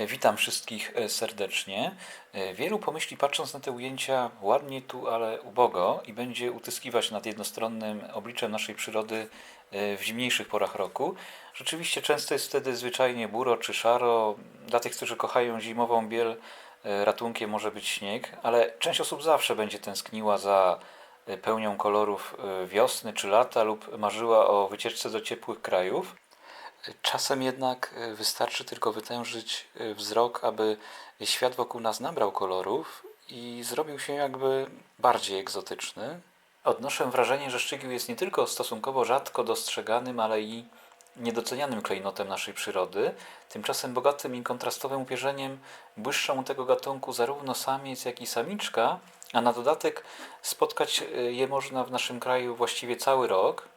E, Witam wszystkich e, serdecznie. E, Wielu pomyśli, patrząc na te ujęcia, ładnie tu, ale ubogo, i będzie utyskiwać nad jednostronnym obliczem naszej przyrody w zimniejszych porach roku. Rzeczywiście często jest wtedy zwyczajnie buro czy szaro. Dla tych, którzy kochają zimową biel, ratunkiem może być śnieg, ale część osób zawsze będzie tęskniła za pełnią kolorów wiosny czy lata lub marzyła o wycieczce do ciepłych krajów. Czasem jednak e, wystarczy tylko wytężyć e, wzrok, aby świat wokół nas nabrał kolorów i zrobił się jakby bardziej egzotyczny. Odnoszę wrażenie, że szczegół jest nie tylko stosunkowo rzadko dostrzeganym, ale i niedocenianym klejnotem naszej przyrody. Tymczasem bogatym i kontrastowym upierzeniem błyszczą u tego gatunku zarówno samiec, jak i samiczka, a na dodatek spotkać e, je można w naszym kraju właściwie cały rok.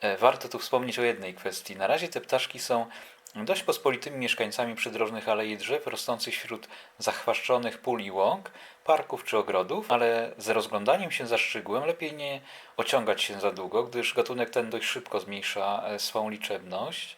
E, Warto tu wspomnieć o jednej kwestii. Na razie te ptaszki są dość pospolitymi mieszkańcami przydrożnych alei drzew rosnących wśród zachwaszczonych pól i łąk, parków czy ogrodów, ale z rozglądaniem się za szczegółem lepiej nie ociągać się za długo, gdyż gatunek ten dość szybko zmniejsza e, swą liczebność.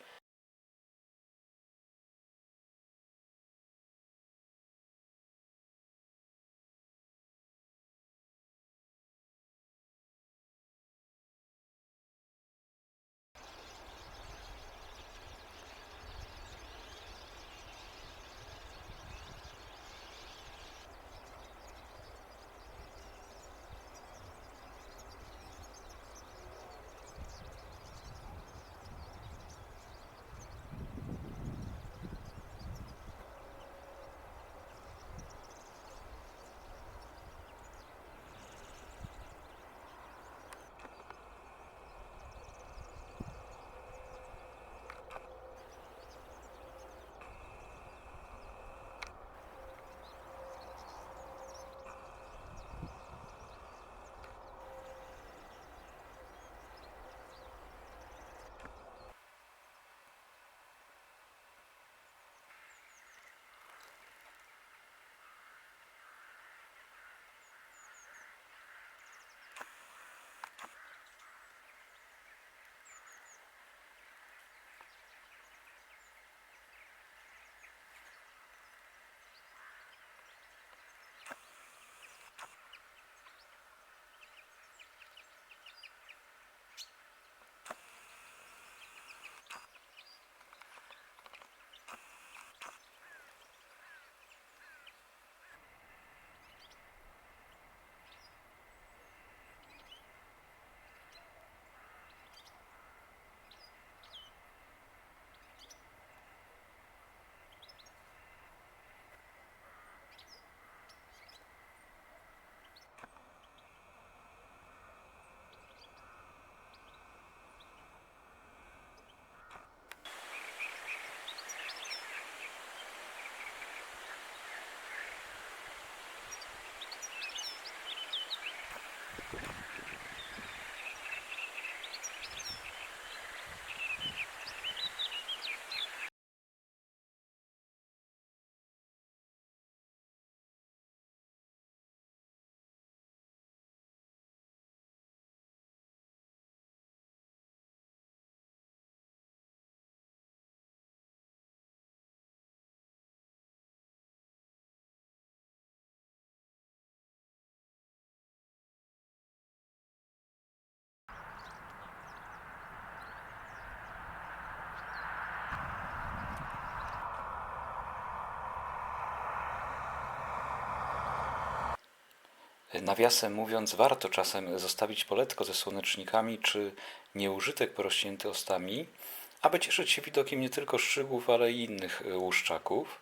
Nawiasem mówiąc, warto czasem zostawić poletko ze słonecznikami czy nieużytek porośnięty ostami, aby cieszyć się widokiem nie tylko szczygłów, ale i innych e, łuszczaków.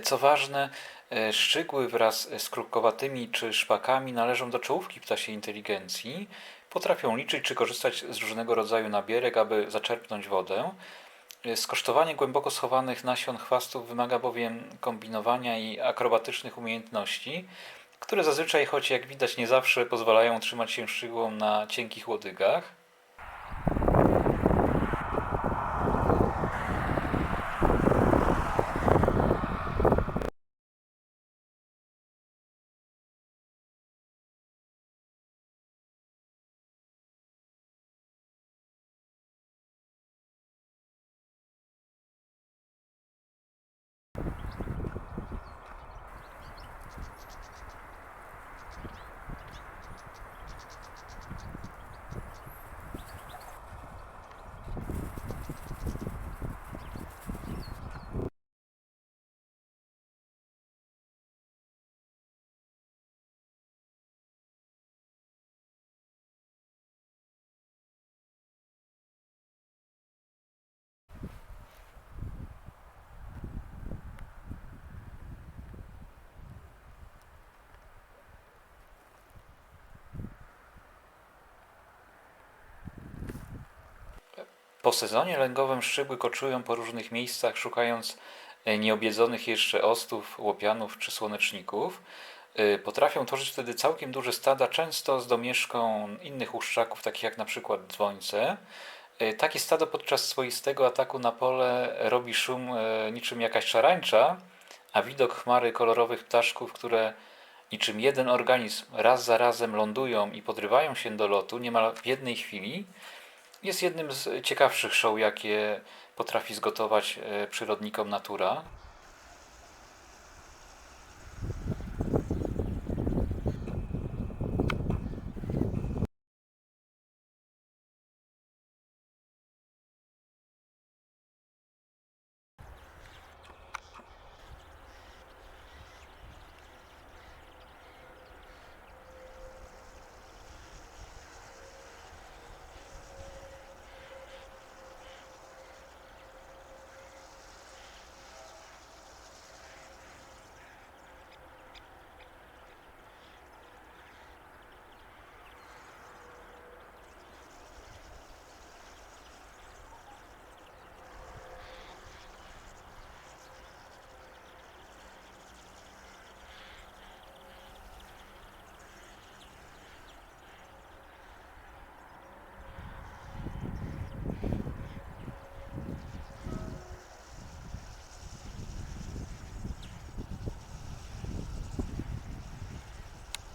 Co ważne, e, szczygły wraz z krupkowatymi czy szpakami należą do czołówki ptasiej inteligencji. Potrafią liczyć czy korzystać z różnego rodzaju nabierek, aby zaczerpnąć wodę. E, Skosztowanie głęboko schowanych nasion chwastów wymaga bowiem kombinowania i akrobatycznych umiejętności, które zazwyczaj, choć jak widać nie zawsze, pozwalają trzymać się szczygłom na cienkich łodygach. Po sezonie lęgowym szczygły koczują po różnych miejscach, szukając e, nieobiedzonych jeszcze ostów, łopianów czy słoneczników. E, Potrafią tworzyć wtedy całkiem duże stada, często z domieszką innych łuszczaków, takich jak na przykład dzwońce. E, Takie stado podczas swoistego ataku na pole robi szum niczym jakaś szarańcza, a widok chmary kolorowych ptaszków, które niczym jeden organizm raz za razem lądują i podrywają się do lotu niemal w jednej chwili, jest jednym z ciekawszych show, jakie potrafi zgotować e, przyrodnikom natura.